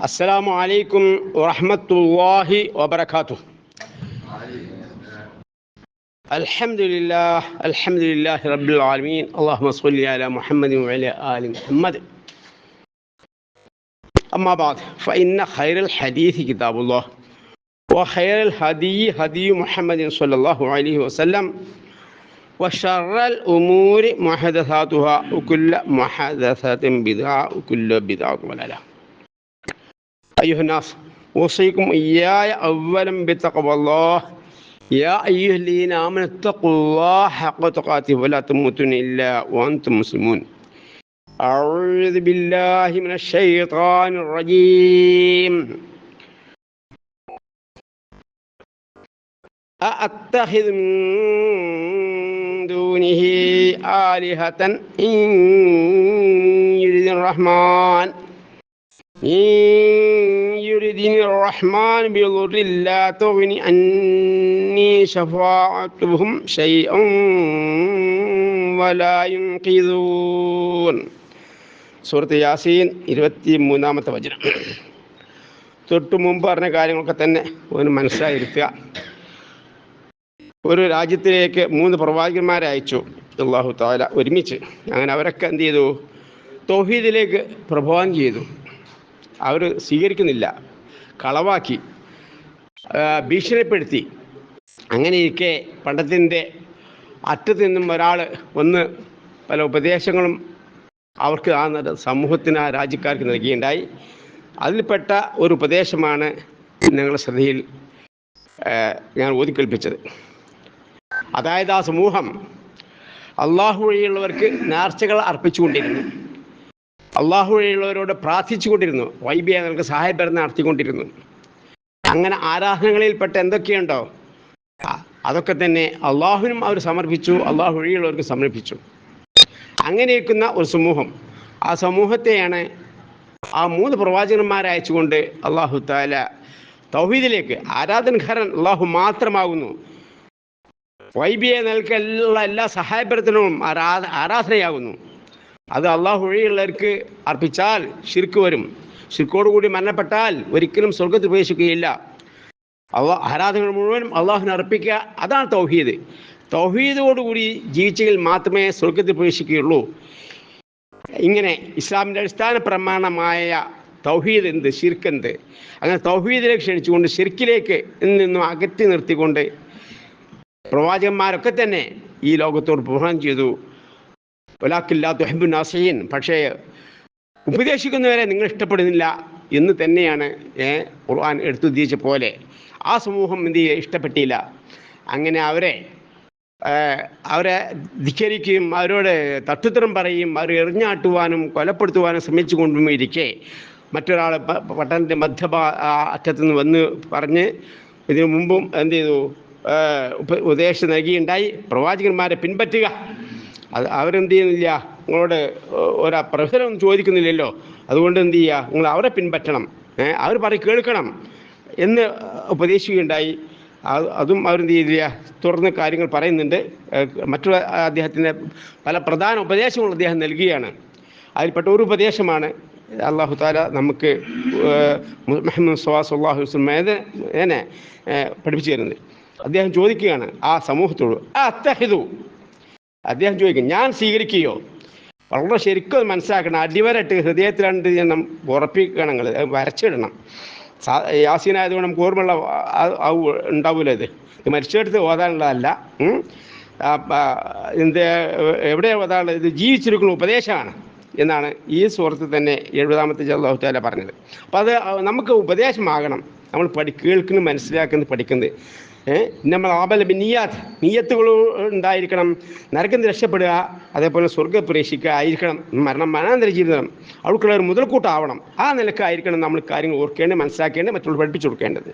السلام عليكم ورحمة الله وبركاته. الحمد لله الحمد لله رب العالمين. اللهم صل على محمد وعلى آل محمد. أما بعد فإن خير الحديث كتاب الله وخير الهدي هدي محمد صلى الله عليه وسلم وشر الأمور محدثاتها وكل محدثة بدعة وكل بدعة ضلالة. أيها الناس أوصيكم إياي أولا بتقوى الله. يا أيها الذين آمنوا اتقوا الله حق تقاته ولا تموتن إلا وأنتم مسلمون. أعوذ بالله من الشيطان الرجيم. أأتخذ من دونه آلهة إن يريد الرحمن يردني الرحمن بضر لا تغني عني شفاعتهم شيئا ولا ينقذون സൂറത്ത് യാസീൻ ഇരുപത്തി മൂന്നാമത്തെ വചനം തൊട്ടു മുമ്പ് പറഞ്ഞ കാര്യങ്ങളൊക്കെ തന്നെ ഒന്ന് മനസ്സിലായിരുത്തുക ഒരു രാജ്യത്തിലേക്ക് മൂന്ന് പ്രവാചകന്മാരെ അയച്ചു അള്ളാഹു താല ഒരുമിച്ച് അങ്ങനെ അവരൊക്കെ എന്ത് ചെയ്തു തൗഹീദിലേക്ക് പ്രഭാവം ചെയ്തു അവർ സ്വീകരിക്കുന്നില്ല. കളവാക്കി. ഭീഷണിപ്പെടുത്തി. അങ്ങനെ പണ്ടത്തിന്റെ അറ്റത്ത് നിന്നും ഒരാൾ വന്ന് പല ഉപദേശങ്ങളും അവർക്ക് ആ സമൂഹത്തിന് ആ രാജ്യക്കാർക്ക് നൽകിയുണ്ടായി. അതിൽപ്പെട്ട ഒരു ഉപദേശമാണ് ഞങ്ങളുടെ ശ്രദ്ധയിൽ ഞാൻ ഓതിക്കൽപ്പിച്ചത്. അതായത് ആ സമൂഹം അള്ളാഹു വഴിയുള്ളവർക്ക് നേർച്ചകൾ അർപ്പിച്ചുകൊണ്ടിരുന്നു. അള്ളാഹു വഴിയുള്ളവരോട് പ്രാർത്ഥിച്ചുകൊണ്ടിരുന്നു. വൈബിയ നിങ്ങൾക്ക് സഹായപരം നടത്തിക്കൊണ്ടിരുന്നു. അങ്ങനെ ആരാധനകളിൽപ്പെട്ട എന്തൊക്കെയുണ്ടോ? അതൊക്കെ തന്നെ അള്ളാഹുവിനും അവർ സമർപ്പിച്ചു അള്ളാഹു വഴിയുള്ളവർക്ക് സമർപ്പിച്ചു. അങ്ങനെ ഇരിക്കുന്ന ഒരു സമൂഹം. ആ സമൂഹത്തെയാണ് ആ മൂന്ന് പ്രവാചകന്മാരെ അയച്ചുകൊണ്ട് അള്ളാഹു താല തൗഹീദിലേക്ക് ആരാധനക്കാരൻ അള്ളാഹു മാത്രമാകുന്നു. വൈബിയെ നൽകുള്ള എല്ലാ സഹായപരത്തിനും ആരാധ ആരാധനയാകുന്നു. അത് അള്ളാഹു വഴിയുള്ളവർക്ക് അർപ്പിച്ചാൽ ശിർക്ക് വരും. ശിർക്കോടുകൂടി മരണപ്പെട്ടാൽ ഒരിക്കലും സ്വർഗത്തിൽ പ്രവേശിക്കുകയില്ല. അള്ളാഹ് ആരാധനകൾ മുഴുവനും അള്ളാഹുവിനെ അർപ്പിക്കുക അതാണ് തൗഹീദ്. തൗഹീദോടുകൂടി ജീവിച്ചെങ്കിൽ മാത്രമേ സ്വർഗത്തിൽ പ്രവേശിക്കുകയുള്ളൂ. ഇങ്ങനെ ഇസ്ലാമിന്റെ അടിസ്ഥാന പ്രമാണമായ തൗഹീദ് എന്ത്? ശിർക്ക് എന്ത്? അങ്ങനെ തൗഹീദിലേക്ക് ക്ഷണിച്ചുകൊണ്ട് ശിർക്കിലേക്ക് നിന്നും അകറ്റി നിർത്തിക്കൊണ്ട് പ്രവാചകന്മാരൊക്കെ തന്നെ ഈ ലോകത്തോട് പ്രഭാവം ചെയ്തു. ഒലാക്കില്ലാ തുഹബു നാസീൻ പക്ഷേ ഉപദേശിക്കുന്നവരെ നിങ്ങൾ ഇഷ്ടപ്പെടുന്നില്ല എന്ന് തന്നെയാണ് ഖുർആൻ എടുത്തുദ്ദേശിച്ച പോലെ. ആ സമൂഹം എന്ത് ഇഷ്ടപ്പെട്ടില്ല. അങ്ങനെ അവരെ അവരെ ധിക്കരിക്കുകയും അവരോട് തട്ടുത്തരം പറയുകയും അവർ എറിഞ്ഞാട്ടുവാനും കൊലപ്പെടുത്തുവാനും ശ്രമിച്ചു കൊണ്ടും ഇരിക്കെ മറ്റൊരാൾ പട്ടണത്തിന്റെ മധ്യഭാ അറ്റത്തു നിന്ന് വന്ന് പറഞ്ഞ് ഇതിനു മുമ്പും എന്ത് ചെയ്തു? ഉപദേശം നൽകിയുണ്ടായി. പ്രവാചകന്മാരെ പിൻപറ്റുക. അത് അവരെന്ത് ചെയ്യുന്നില്ല? നിങ്ങളോട് ഒരു പ്രഹരം ചോദിക്കുന്നില്ലല്ലോ. അതുകൊണ്ട് എന്ത് ചെയ്യുക? നിങ്ങൾ അവരെ പിൻപറ്റണം. അവർ പറയും കേൾക്കണം എന്ന് ഉപദേശിക്കുകയുണ്ടായി. അത് അവരെന്ത് ചെയ്തില്ല? തുറന്ന് കാര്യങ്ങൾ പറയുന്നുണ്ട്. മറ്റുള്ള അദ്ദേഹത്തിന്റെ പല പ്രധാന ഉപദേശങ്ങളും അദ്ദേഹം നൽകുകയാണ്. അതിൽപ്പെട്ട ഒരു ഉപദേശമാണ് അള്ളാഹു താല നമുക്ക് മുഹമ്മദ് സുഹാസ് അള്ളാഹു വസ്ലമേനെ പഠിപ്പിച്ചു തരുന്നത്. അദ്ദേഹം ചോദിക്കുകയാണ് ആ സമൂഹത്തോട് ആ അത്തഹിതു അദ്ദേഹം ചോദിക്കും ഞാൻ സ്വീകരിക്കുകയോ വളരെ ശരിക്കും മനസ്സിലാക്കണം. അടിവരട്ട് ഹൃദയത്തിലാണ്ട് ഞാൻ ഉറപ്പിക്കണം നിങ്ങൾ. വരച്ചിടണം. യാസീനായതുകൊണ്ട് നമുക്ക് ഓർമ്മയുള്ള ഉണ്ടാവില്ല ഇത്? ഇത് മരിച്ചെടുത്ത് ഓതാനുള്ളതല്ല. എന്ത് എവിടെ ഓതാനുള്ളത്? ഇത് ജീവിച്ചിരിക്കുന്ന ഉപദേശമാണ് എന്നാണ് ഈ സുഹൃത്ത് തന്നെ എഴുപതാമത്തെ അള്ളാഹു താല പറഞ്ഞത്. അപ്പോൾ അത് നമുക്ക് ഉപദേശമാകണം. നമ്മൾ പഠി കേൾക്കുന്നത് മനസ്സിലാക്കുന്നത് പഠിക്കുന്നത്. നമ്മൾ ആബല നീയാത്ത് നീയത്തുകൾ ഉണ്ടായിരിക്കണം. നരകം രക്ഷപ്പെടുക അതേപോലെ സ്വർഗം പ്രവേശിക്കുക ആയിരിക്കണം. മരണം മരണാന്തര ജീവിതം. അവർക്കുള്ള ഒരു മുതൽക്കൂട്ടാവണം. ആ നിലക്കായിരിക്കണം നമ്മൾ കാര്യങ്ങൾ ഓർക്കേണ്ടത് മനസ്സിലാക്കേണ്ടത് മറ്റുള്ളവർ പഠിപ്പിച്ചു കൊടുക്കേണ്ടത്.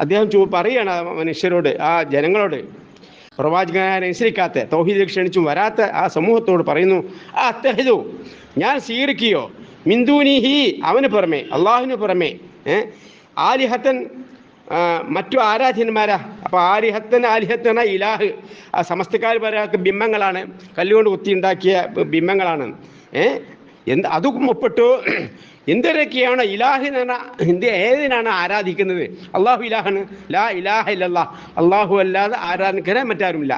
അദ്ദേഹം ചോ പറയുകയാണ് മനുഷ്യരോട് ആ ജനങ്ങളോട് പ്രവാചകനെ അനുസരിക്കാത്ത തൗഹീദിൽ ക്ഷണിച്ചും വരാത്ത ആ സമൂഹത്തോട് പറയുന്നു ആ അത്തഹിതു ഞാൻ സ്വീകരിക്കുകയോ മിന്ദൂനിഹി അവന് പുറമെ അള്ളാഹുവിന് പുറമെ ആലിഹത്തൻ മറ്റു ആരാധ്യന്മാരാ? അപ്പോൾ ആലിഹത്തൻ ആലിഹത്തന ഇലാഹ്. ആ സമസ്തക്കാർ പറയാത്ത ബിംബങ്ങളാണ്. കല്ലുകൊണ്ട് കുത്തി ഉണ്ടാക്കിയ ബിംബങ്ങളാണ്. ഏഹ് എന്ത് അതും ഒപ്പിട്ടു. എന്തൊക്കെയാണ് ഇലാഹ് എന്ന് എന്ത് ഏതിനാണ് ആരാധിക്കുന്നത്? അള്ളാഹു ഇലാഹാണ് ലാ ഇലാഹ ഇല്ലല്ലാ. അള്ളാഹു അല്ലാതെ ആരാധിക്കാൻ മറ്റാരുമില്ല.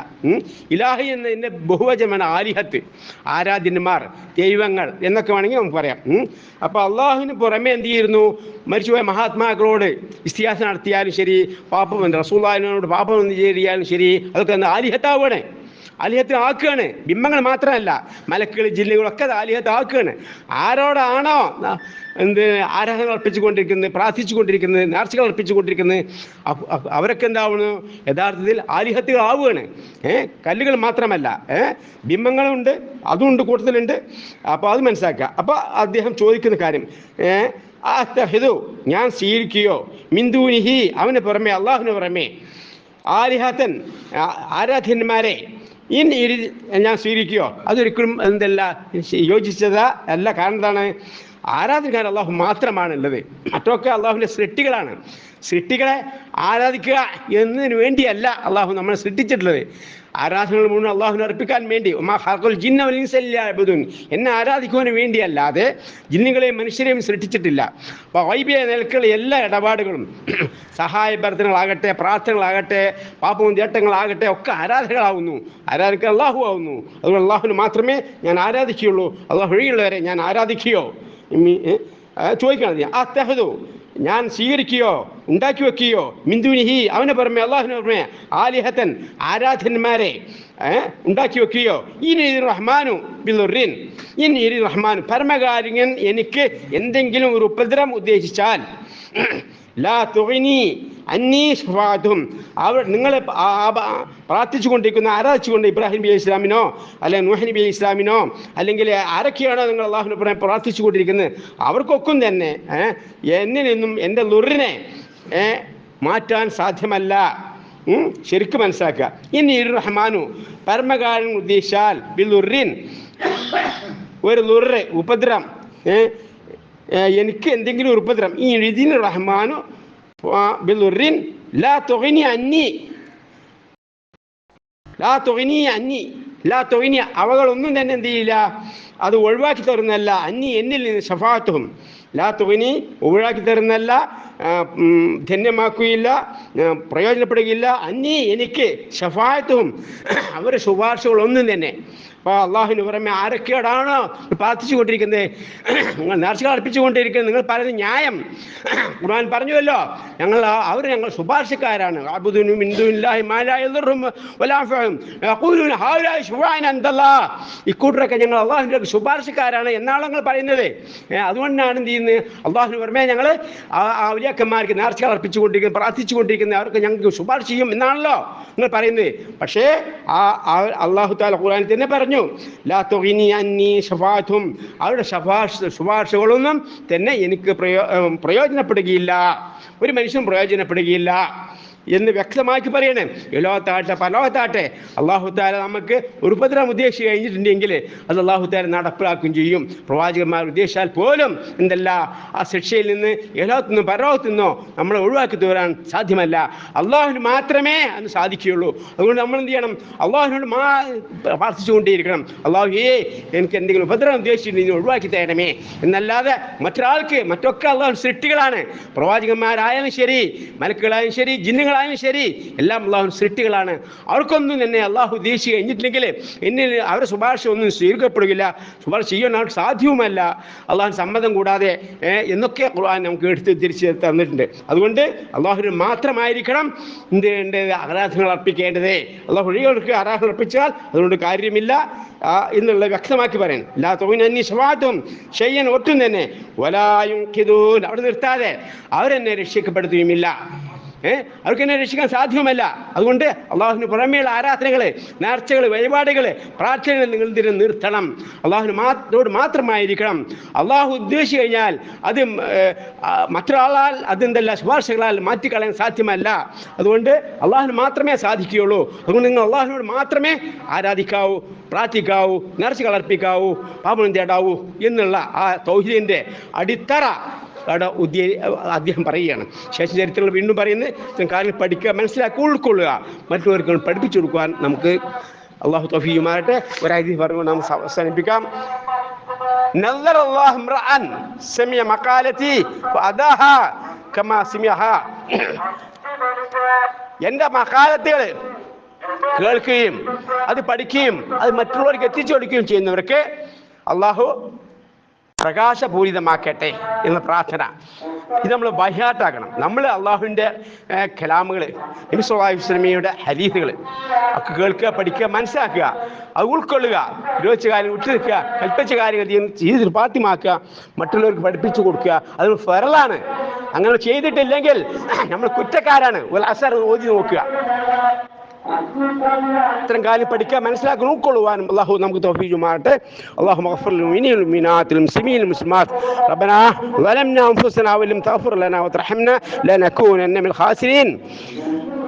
ഇലാഹി എന്നതിന്റെ ബഹുവചമാണ് ആലിഹത്ത് ആരാധ്യന്മാർ ദൈവങ്ങൾ എന്നൊക്കെ വേണമെങ്കിൽ നമുക്ക് പറയാം. അപ്പോൾ അള്ളാഹുവിന് പുറമെ എന്ത് ചെയ്യുന്നു? മരിച്ചുപോയ മഹാത്മാക്കളോട് ഇസ്തിഹാസം നടത്തിയാലും ശരി പാപ്പം റസൂല്ലാഹിനോട് പാപ്പം എന്ത് ചെയ്യാലും ശരി അതൊക്കെ എന്താ ആലിഹത്താവുകയാണ് ആലിഹത്ത് ആക്കുകയാണ് ബിംബങ്ങൾ മാത്രമല്ല മലക്കുകൾ ജില്ലകളൊക്കെ ആലിഹത്തെ ആക്കുകയാണ് ആരോടാണോ എന്ത് ആരാധന അർപ്പിച്ചുകൊണ്ടിരിക്കുന്നത് പ്രാർത്ഥിച്ചുകൊണ്ടിരിക്കുന്നത് നേർച്ചകൾ അർപ്പിച്ചുകൊണ്ടിരിക്കുന്നത് അവരൊക്കെ എന്താവുന്നു? യഥാർത്ഥത്തിൽ ആലിഹത്തുകൾ ആവുകയാണ് ഏഹ് കല്ലുകൾ മാത്രമല്ല ഏഹ് ബിംബങ്ങളുണ്ട് അതുണ്ട് കൂട്ടത്തിലുണ്ട്. അപ്പോൾ അത് മനസ്സിലാക്കുക. അപ്പോൾ അദ്ദേഹം ചോദിക്കുന്ന കാര്യം ഏഹ് അത്തഹിദു ഞാൻ സ്വീകരിക്കുകയോ? മിന്ദൂനിഹി അവന് പുറമെ അള്ളാഹുവിന് പുറമെ ആലിഹാത്തൻ ആരാധ്യന്മാരെ ഇൻ ഇരി ഞാൻ സ്വീകരിക്കുകയോ അതൊരിക്കലും എന്തല്ല യോജിച്ചത് അല്ല. കാരണം എന്താണ്? ആരാധനക്കാർ അള്ളാഹു മാത്രമാണുള്ളത്. മറ്റൊക്കെ അള്ളാഹുവിന്റെ സൃഷ്ടികളാണ്. സൃഷ്ടികളെ ആരാധിക്കുക എന്നതിന് വേണ്ടിയല്ല അള്ളാഹു നമ്മളെ സൃഷ്ടിച്ചിട്ടുള്ളത്. ആരാധനകൾ മുഴുവൻ അള്ളാഹുവിനെ അർപ്പിക്കാൻ വേണ്ടി. ഉമാ ഹാർക്കുൽ ജിന്ന വലിൻസല്ലാബുദുൻ എന്നെ ആരാധിക്കുവാൻ വേണ്ടിയല്ലാതെ ജിന്നുകളെയും മനുഷ്യരെയും സൃഷ്ടിച്ചിട്ടില്ല. അപ്പോൾ വൈബിയ നിലക്കുള്ള എല്ലാ ഇടപാടുകളും സഹായഭർത്തനങ്ങളാകട്ടെ പ്രാർത്ഥനകളാകട്ടെ പാപ്പവും ചേട്ടങ്ങളാകട്ടെ ഒക്കെ ആരാധകളാവുന്നു ആരാധിക്കാൻ അള്ളാഹു ആവുന്നു. അതുകൊണ്ട് അള്ളാഹുവിന് മാത്രമേ ഞാൻ ആരാധിക്കുകയുള്ളൂ. അള്ളാഹു വഴിയുള്ളവരെ ഞാൻ ആരാധിക്കുകയോ? ചോദിക്കണം ആ തെഹദു ഞാൻ സ്വീകരിക്കുകയോ? ഉണ്ടാക്കി വെക്കുകയോ മിന്ദുവിനിഹി അവന് പുറമെ അള്ളാഹുവിന് പുറമെ ആലിഹത്തൻ ആരാധന്മാരെ ഉണ്ടാക്കി വെക്കുകയോ ഇനി റഹ്മാനു ബിലുറിൻ. ഇനി റഹ്മാനു പരമകാര്യൻ എനിക്ക് എന്തെങ്കിലും ഒരു ഉപദ്രം ഉദ്ദേശിച്ചാൽ ലാ തുകനി അന്നീ സ്വാദും. അവർ നിങ്ങൾ പ്രാർത്ഥിച്ചു കൊണ്ടിരിക്കുന്ന ആരാധിച്ചു കൊണ്ട് ഇബ്രാഹിം നബി ഇസ്ലാമിനോ അല്ലെങ്കിൽ നൂഹ് നബി ഇസ്ലാമിനോ അല്ലെങ്കിൽ ആരൊക്കെയാണോ നിങ്ങൾ അള്ളാഹുനെ പ്രാർത്ഥിച്ചു കൊണ്ടിരിക്കുന്നത് അവർക്കൊക്കും തന്നെ എന്നിൽ നിന്നും എന്റെ ലുറിനെ മാറ്റാൻ സാധ്യമല്ല. ശരിക്കും മനസ്സിലാക്കുക. ഇനി റഹ്മാനു പരമകാരൻ ഉദ്ദേശാൽ ബിലുറിൻ ഒരു ലുറ് ഉപദ്രം എനിക്ക് എന്തെങ്കിലും ഒരു ഉപദ്രം. ഈ എഴുതി റഹ്മാനു ബിലുറിൻ ലാ തൊഹിനി അന്നി. ലാ തൊഹിനി അന്നി. ലാ തൊഹിനി അവകളൊന്നും തന്നെ എന്ത് ചെയ്യില്ല. അത് ഒഴിവാക്കി തരുന്നല്ല അന്നി എന്നിൽ നിന്ന് ഷഫാത്തും ലാ തുകനി ഒഴിവാക്കി തരുന്നല്ല ധന്യമാക്കുകയില്ല പ്രയോജനപ്പെടുകയില്ല. അന്നീ എനിക്ക് ശഫായത്തും അവരുടെ ശുപാർശകളൊന്നും തന്നെ അപ്പോൾ അള്ളാഹുവിന് പുറമെ ആരൊക്കെയോടാണോ പ്രാർത്ഥിച്ചു കൊണ്ടിരിക്കുന്നത് നിങ്ങൾ നേർച്ചകൾ അർപ്പിച്ചുകൊണ്ടിരിക്കുന്നത്. നിങ്ങൾ പറയുന്ന ന്യായം. ഖുർആൻ പറഞ്ഞുവല്ലോ. ഞങ്ങൾ അവർ ഞങ്ങൾ ശുപാർശക്കാരാണ്. അബുദുനും ഇക്കൂട്ടരൊക്കെ ഞങ്ങൾ അള്ളാഹുവിന്റെ ശുപാർശക്കാരാണ് എന്നാണ് ഞങ്ങൾ പറയുന്നത്. അതുകൊണ്ടാണ് എന്ത് ചെയ്യുന്നത്? അള്ളാഹുവിന് പുറമെ ഞങ്ങൾ അവലിയാക്കന്മാർക്ക് നേർച്ചകൾ അർപ്പിച്ചുകൊണ്ടിരിക്കുന്നത് പ്രാർത്ഥിച്ചുകൊണ്ടിരിക്കുന്നത് അവർക്ക് ഞങ്ങൾക്ക് ശുപാർശ ചെയ്യും എന്നാണല്ലോ നിങ്ങൾ പറയുന്നത്. പക്ഷേ ആ അള്ളാഹു താല ഖുർആനിൽ തന്നെ പറഞ്ഞു. അന്നി ഷഫാത്തും അവരുടെ ശുപാർശ ശുപാർശകളൊന്നും തന്നെ എനിക്ക് പ്രയോ പ്രയോജനപ്പെടുകയില്ല. ഒരു മനുഷ്യൻ പ്രയോജനപ്പെടുകയില്ല. എന്ന് വ്യക്തമാക്കി പറയണേ. ലോകത്താട്ടെ പലോത്താട്ടെ. അള്ളാഹു താല നമുക്ക് ഒരു ഉപദ്രവം ഉദ്ദേശിച്ച് കഴിഞ്ഞിട്ടുണ്ടെങ്കിൽ അത് അള്ളാഹു താല നടപ്പിലാക്കുകയും ചെയ്യും. പ്രവാചകന്മാർ ഉദ്ദേശിച്ചാൽ പോലും എന്തല്ല ആ ശിക്ഷയിൽ നിന്ന് ഏലോകത്തു നിന്നും പരലോകത്തു നിന്നോ നമ്മളെ ഒഴിവാക്കി തീരാൻ സാധ്യമല്ല. അള്ളാഹുവിന് മാത്രമേ അത് സാധിക്കുകയുള്ളൂ. അതുകൊണ്ട് നമ്മൾ എന്ത് ചെയ്യണം? അള്ളാഹുവിനോട് മാ പ്രാർത്ഥിച്ചുകൊണ്ടേയിരിക്കണം. അള്ളാഹു ഏ എനിക്ക് എന്തെങ്കിലും ഉപദ്രവം ഉദ്ദേശിച്ചിട്ടുണ്ടെങ്കിൽ ഒഴിവാക്കി തരണമേ. എന്നല്ലാതെ മറ്റൊരാൾക്ക് മറ്റൊക്കെ അള്ളാഹു സൃഷ്ടികളാണ്. പ്രവാചകന്മാരായാലും ശരി മലക്കുകളായാലും ശരി ജിന്നുകളായാലും ശരി എല്ലാം അള്ളാഹു സൃഷ്ടികളാണ്. അവർക്കൊന്നും തന്നെ അള്ളാഹു ഉദ്ദേശിച്ച് കഴിഞ്ഞിട്ടില്ലെങ്കിൽ എന്നെ അവരുടെ ശുപാർശ ഒന്നും സ്വീകരിക്കപ്പെടുകയില്ല ശുപാർശ ചെയ്യാൻ അവർക്ക് സാധ്യവുമല്ല. അള്ളാഹു സമ്മതം കൂടാതെ എന്നൊക്കെ ഖുർആൻ നമുക്ക് എടുത്ത് തിരിച്ച് തന്നിട്ടുണ്ട്. അതുകൊണ്ട് അള്ളാഹുവിന് മാത്രമായിരിക്കണം എന്ത് വേണ്ടത്? ആരാധനകൾ അർപ്പിക്കേണ്ടത്. അള്ളാഹു ഒഴികൾക്ക് ആരാധന അർപ്പിച്ചാൽ അതുകൊണ്ട് കാര്യമില്ല എന്നുള്ളത് എന്നുള്ള വ്യക്തമാക്കി പറയാൻ ലാ തോന്നി ശവാത്തും ചെയ്യാൻ ഒട്ടും തന്നെ വലായും അവിടെ നിർത്താതെ അവരെന്നെ രക്ഷിക്കപ്പെടുത്തുകയുമില്ല ഏഹ് അവർക്ക് എന്നെ രക്ഷിക്കാൻ സാധ്യമല്ല. അതുകൊണ്ട് അള്ളാഹുവിന് പുറമേയുള്ള ആരാധനകൾ നേർച്ചകൾ വഴിപാടുകൾ പ്രാർത്ഥനകൾ നിങ്ങൾ ഇതിനെ നിർത്തണം. അള്ളാഹുവിന് മാത്രോട് മാത്രമായിരിക്കണം. അള്ളാഹു ഉദ്ദേശിച്ചു കഴിഞ്ഞാൽ അത് മറ്റൊരാളാൽ അതെന്തല്ല ശുപാർശകളാൽ മാറ്റിക്കളയാൻ സാധ്യമല്ല. അതുകൊണ്ട് അള്ളാഹുവിന് മാത്രമേ സാധിക്കുകയുള്ളൂ. അതുകൊണ്ട് നിങ്ങൾ അള്ളാഹുവിനോട് മാത്രമേ ആരാധിക്കാവൂ പ്രാർത്ഥിക്കാവൂ നേർച്ചകൾ അർപ്പിക്കാവൂ പാപം തേടാവൂ എന്നുള്ള ആ തൗഹീദിന്റെ അടിത്തറ അവിടെ ഉദ്യ അദ്ദേഹം പറയുകയാണ് ശേഷം ചരിത്രങ്ങൾ വീണ്ടും പറയുന്നത് ഇത്തരം കാര്യങ്ങൾ പഠിക്കുക മനസ്സിലാക്കുക ഉൾക്കൊള്ളുക മറ്റുള്ളവർക്ക് പഠിപ്പിച്ചു കൊടുക്കുവാൻ നമുക്ക് അള്ളാഹു തൊഫിയുമായിട്ട് ഒരാഴ്ച പറഞ്ഞുകൊണ്ട് നമുക്ക് അവസാനിപ്പിക്കാം نظر الله امرأ سمع مقالتي فأداها كما سمعها എൻ്റെ മക്കാലത്തുകൾ കേൾക്കുകയും അത് പഠിക്കുകയും അത് മറ്റുള്ളവർക്ക് എത്തിച്ചു കൊടുക്കുകയും ചെയ്യുന്നവർക്ക് അള്ളാഹു പ്രകാശപൂരിതമാക്കട്ടെ എന്ന പ്രാർത്ഥന. ഇത് നമ്മൾ ബഹ്യാട്ടാക്കണം നമ്മൾ അള്ളാഹുവിന്റെ കലാമുകൾ നബിസ്വല്ലാഹു വസ്ലമിയുടെ ഹരീസുകൾ ഒക്കെ കേൾക്കുക പഠിക്കുക മനസ്സിലാക്കുക അത് ഉൾക്കൊള്ളുക വിരോധിച്ച കാര്യം വിട്ടു കൽപ്പിച്ച കാര്യങ്ങൾ ചെയ്ത് പാത്തിമാക്കുക മറ്റുള്ളവർക്ക് പഠിപ്പിച്ചു കൊടുക്കുക. അത് ഫെറലാണ് അങ്ങനെ ചെയ്തിട്ടില്ലെങ്കിൽ നമ്മൾ കുറ്റക്കാരാണ്. ഒരു അസർ ഓതി നോക്കുക. ഇത്തരം കാര്യം പഠിക്കാൻ മനസ്സിലാക്കി ഉൾക്കൊള്ളുവാനും അള്ളാഹു നമുക്ക് തോഫീജുമാറട്ടെ അള്ളാഹു مغفر للمؤمنين والمؤمنات المسلمين والمسلمات ربنا ظلمنا انفسنا ولم تغفر لنا وترحمنا لنكونن من الخاسرين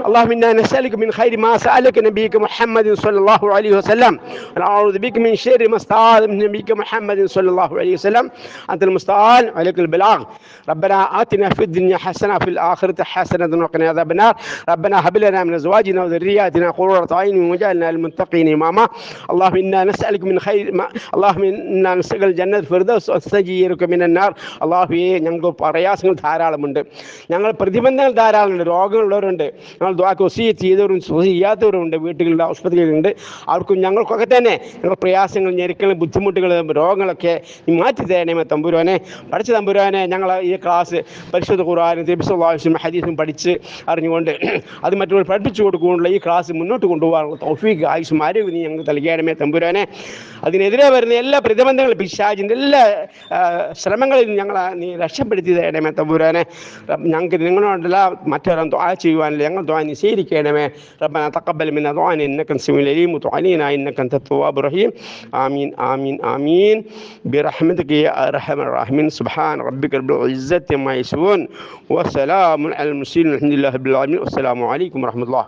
اللهم انا نسالك من خير ما سالك نبيك محمد صلى الله عليه وسلم ونعوذ بك من شر ما استعاذ من نبيك محمد صلى الله عليه وسلم انت المستعان عليك البلاغ ربنا اتنا في الدنيا حسنه في الاخره حسنه وقنا عذاب النار ربنا هب لنا من ازواجنا وذرياتنا قرة عين وجعلنا للمتقين اماما اللهم انا نسالك من خير ما اللهم انا نسالك الجنه الفردوس واستجيرك من النار അള്ളാഹുയെ ഞങ്ങൾക്ക് പ്രയാസങ്ങൾ ധാരാളമുണ്ട് ഞങ്ങൾ പ്രതിബന്ധങ്ങൾ ധാരാളമുണ്ട് രോഗമുള്ളവരുണ്ട് ഞങ്ങൾ ദ്വാക്ക് ഒസി ചെയ്തവരും ചെയ്യാത്തവരുമുണ്ട് വീട്ടുകളിൽ ആശുപത്രികളുണ്ട് അവർക്കും ഞങ്ങൾക്കൊക്കെ തന്നെ ഞങ്ങൾ പ്രയാസങ്ങൾ ഞെരുക്കൾ ബുദ്ധിമുട്ടുകൾ രോഗങ്ങളൊക്കെ മാറ്റി തരണമേ തമ്പുരാനെ. പഠിച്ച തമ്പുരാനെ ഞങ്ങൾ ഈ ക്ലാസ് പരിശുദ്ധ ഖുർആാനും തിബിസ്വല്ലാഹും ഹദീസും പഠിച്ച് അറിഞ്ഞുകൊണ്ട് അത് മറ്റുള്ളവർ പഠിപ്പിച്ചു കൊടുക്കുകൊണ്ടുള്ള ഈ ക്ലാസ് മുന്നോട്ട് കൊണ്ടുപോകാനുള്ള തൗഫീഖ് ആയുഷും ആരോഗ്യം നീ ഞങ്ങൾക്ക് നൽകണമേ തമ്പുരാനെ. അതിനെതിരെ വരുന്ന എല്ലാ പ്രതിബന്ധങ്ങളും പിശാജിന്റെ എല്ലാ ശ്രമങ്ങളിൽ ഞങ്ങൾ നീ രക്ഷപ്പെടുത്തി തരണമേ തമ്പുരാനെ. ഞങ്ങൾക്ക് നിങ്ങളോടല്ല മറ്റൊരാൾ ദ്വാ ചെയ്യുവാനല്ല. ഞങ്ങൾ عن سيرك ربنا تقبل منا دعاني. إنك أنت السميع العليم وتب إنك أنت التواب الرحيم. آمين آمين آمين. برحمتك يا أرحم الراحمين. سبحان ربك رب العزة ما يسوون وسلام على المرسلين. الحمد لله رب العالمين. والسلام عليكم ورحمة الله.